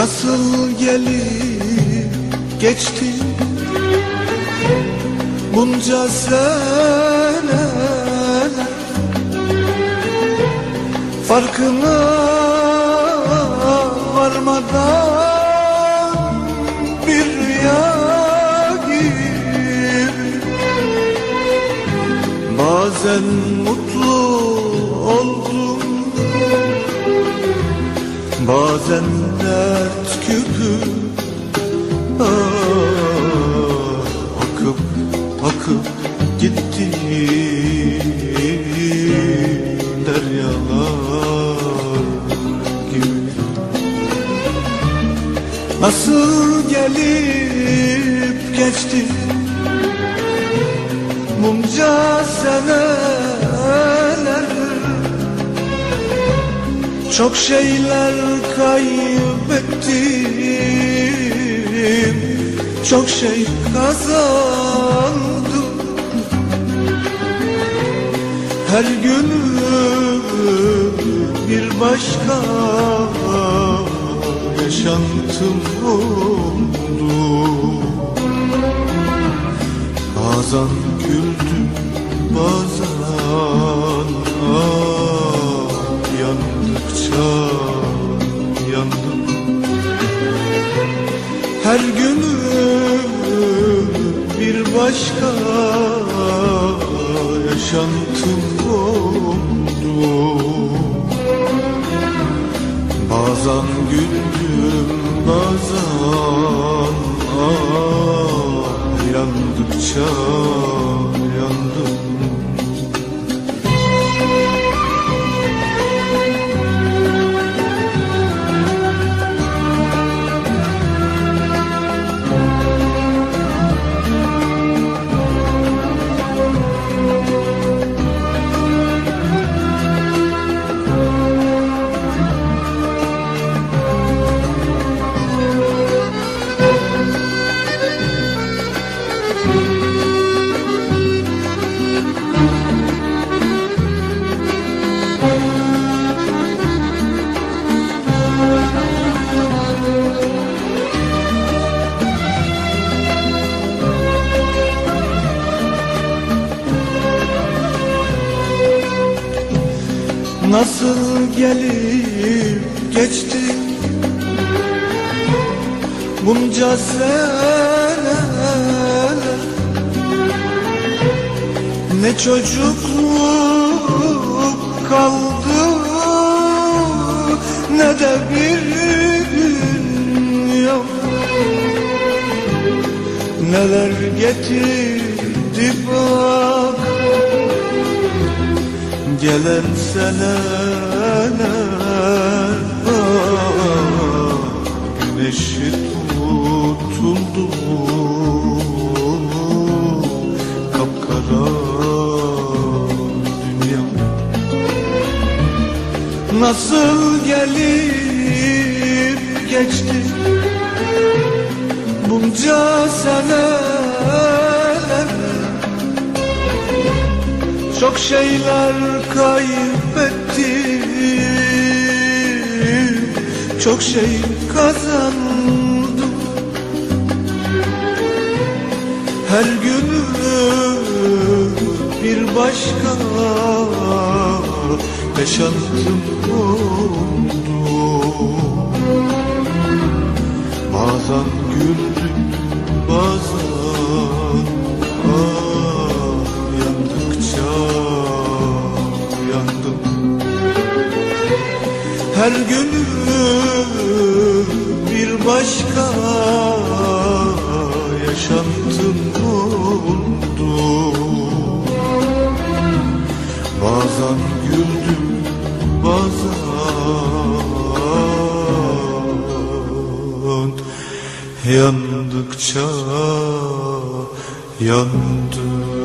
Nasıl gelip geçti. Bunca sene Farkına varmadan bir rüya gibi Bazen mutlu oldum Bazen dert küpü. Ah, Akıp akıp gitti Deryalar gibi. Nasıl gelip geçti? Bunca seneler Çok şeyler kaybettim. Çok şey kazandım. Her günüm bir başka yaşantım oldu. Bazen güldüm bazen ah, yaşantım oldu Bazen güldüm bazen ah, yandıkça Nasıl gelip geçti. Bunca seneler Ne çocukluk kaldı Ne de bir dünya. Neler getirdi bak Gelen seneler ah, Güneşi tutuldu Kapkara dünya. Nasıl gelip geçti? Bunca seneler çok şeyler kaybettim Çok şey kazandım. Her günüm bir başka yaşantım oldu. Bazen güldüm Her günüm bir başka yaşantım oldu. Bazen güldüm bazen yandıkça yandım